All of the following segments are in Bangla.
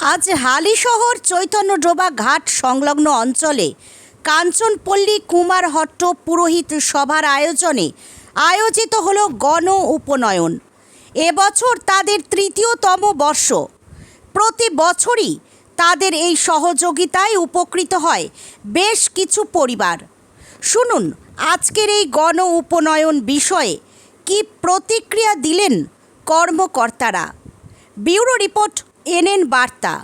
আজ হালিশহর চৈতন্যডোবা ঘাট সংলগ্ন অঞ্চলে কাঞ্চনপল্লী কুমারহট্ট পুরোহিত সভার আয়োজনে আয়োজিত হলো গণ উপনয়ন। এবছর তাদের তৃতীয়তম বর্ষ। প্রতি বছরই তাদের এই সহযোগিতায় উপকৃত হয় বেশ কিছু পরিবার। শুনুন আজকের এই গণ উপনয়ন বিষয়ে কি প্রতিক্রিয়া দিলেন কর্মকর্তারা। ব্যুরো রিপোর্ট এনএন বার্তা।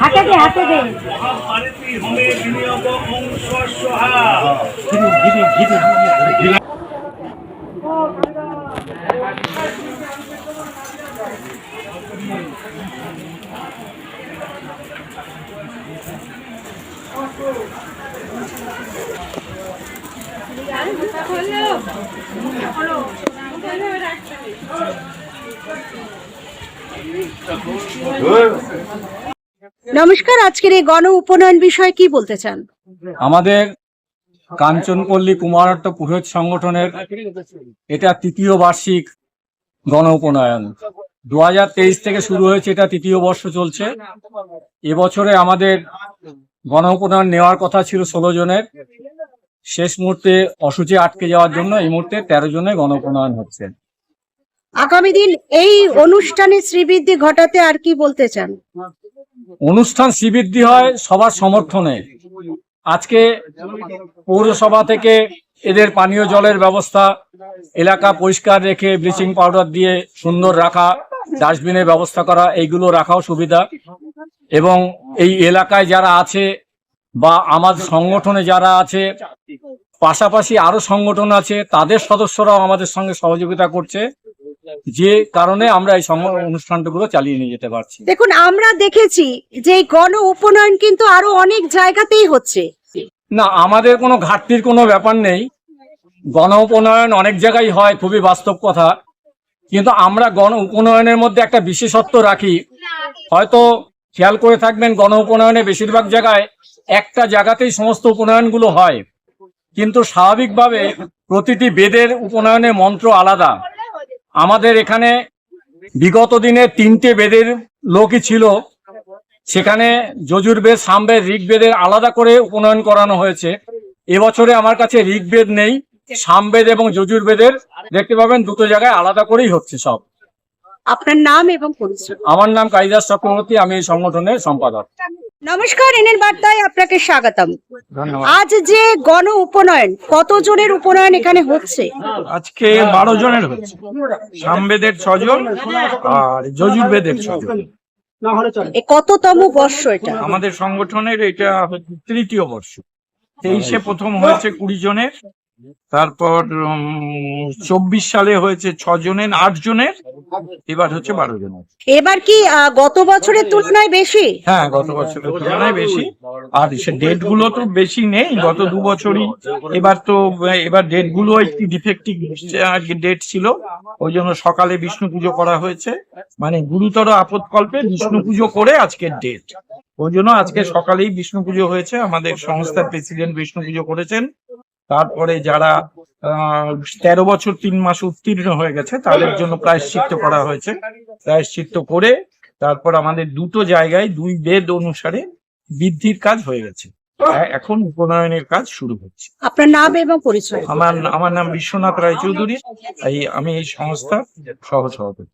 হাতে দে হাতে দে ওম স্বস্বহা নমস্কার, আজকের এই গণ উপনয়ন বিষয়ে কি বলতে চান? আমাদের কাঞ্চনপল্লী কুমারহট্ট পুরোহিত সংগঠনের এটা তৃতীয় বার্ষিক গণ উপনয়ন। দু হাজার তেইশ থেকে শুরু হয়েছে, এটা তৃতীয় বর্ষ চলছে। এবছরে আমাদের গণ উপনয়ন নেওয়ার কথা ছিল ষোলো জনের। শেষ মুহূর্তে অসুচি আটকে যাওয়ার জন্য এই মুহূর্তে তেরো জনের গণ উপনয়ন হচ্ছে। আগামী দিন এই অনুষ্ঠানে শ্রীবৃদ্ধি ঘটাতে আর কি বলতে চান? অনুষ্ঠান শ্রীবৃদ্ধি হয় সবার সমর্থনে। আজকে পৌরসভা থেকে এদের পানীয় জলের ব্যবস্থা, এলাকা পরিষ্কার রেখে ব্লিচিং পাউডার দিয়ে সুন্দর রাখা, ডাস্টবিনের ব্যবস্থা করা, এইগুলো রাখাও সুবিধা। এবং এই এলাকায় যারা আছে বা আমাদের সংগঠনে যারা আছে, পাশাপাশি আরও সংগঠন আছে, তাদের সদস্যরাও আমাদের সঙ্গে সহযোগিতা করছে। যে কারণে আমরা এই অনুষ্ঠানগুলো চালিয়ে নিয়ে যেতে পারছি। দেখুন আমরা দেখেছি যে এই গণ উপনয়ন কিন্তু আরও অনেক জায়গাতেই হচ্ছে। না আমাদের কোনো ঘাটতির কোনো ব্যাপার নেই। গণ উপনয়ন অনেক জায়গায় হয় খুবই বাস্তব কথা। কিন্তু আমরা গণ উপনয়নের মধ্যে একটা বিশেষত্ব রাখি। হয়তো খেয়াল করে থাকবেন গণ উপনয়নে বেশিরভাগ জায়গায় একটা জায়গাতেই সমস্ত উপনয়নগুলো হয়। কিন্তু স্বাভাবিকভাবে প্রতিটি বেদের উপনয়নে মন্ত্র আলাদা। আমাদের এখানে বিগত দিনে তিনটে বেদের লোকই ছিল। সেখানে যজুর্বেদ সামবেদ ঋগ্বেদের আলাদা করে উপনয়ন করানো হয়েছে। এবছরে আমার কাছে ঋগ্বেদ নেই সামবেদ এবং যজুর্বেদের দেখতে পাবেন দুটো জায়গায় আলাদা করেই হচ্ছে সব। আপনার নাম এবং পরিচয়। আমার নাম কালিদাস চক্রবর্তী আমি এই সংগঠনের সম্পাদক। নমস্কার এনএন বার্তায় আপনাকে স্বাগতম। আজ যে গণ উপনয়ন কতজনের উপনয়ন এখানে হচ্ছে? আজকে বারো জনের হচ্ছে। সামবেদের ছজন আর যজুর্বেদের ছজন। এ কততম বর্ষ এটা? আমাদের সংগঠনের এটা তৃতীয় বর্ষ। তেইশে প্রথম হয়েছে কুড়ি জনের। তারপর চব্বিশ সালে হয়েছে ছ জনের আট জনের এবার হচ্ছে বারো জনের এবার কি গত বছরের তুলনায় বেশি? হ্যাঁ গত বছরের তুলনায় বেশি। আর সে ডেটগুলো তো বেশি নেই গত দু বছরই। এবার তো এবার ডেটগুলো একটি ডিফেক্টিভ ডেট ছিল। ওই জন্য সকালে বিষ্ণু পুজো করা হয়েছে। মানে গুরুতর আপদকল্পে বিষ্ণু পুজো করে আজকের ডেট ওই জন্য আজকে সকালেই বিষ্ণু পুজো হয়েছে। আমাদের সংস্থার প্রেসিডেন্ট বিষ্ণু পুজো করেছেন। তারপরে যারা তেরো বছর তিন মাস উত্তীর্ণ হয়ে গেছে তাদের জন্য প্রায়শ্চিত্ত করা হয়েছে। প্রায়শ্চিত্ত করে তারপর আমাদের দুটো জায়গায় দুই বেদ অনুসারে বৃদ্ধির কাজ হয়ে গেছে। এখন উপনয়নের কাজ শুরু হচ্ছে। আপনার নাম এবং পরিচয়। আমার আমার নাম বিশ্বনাথ রায়চৌধুরী। এই আমি এই সংস্থার সহ সভাপতি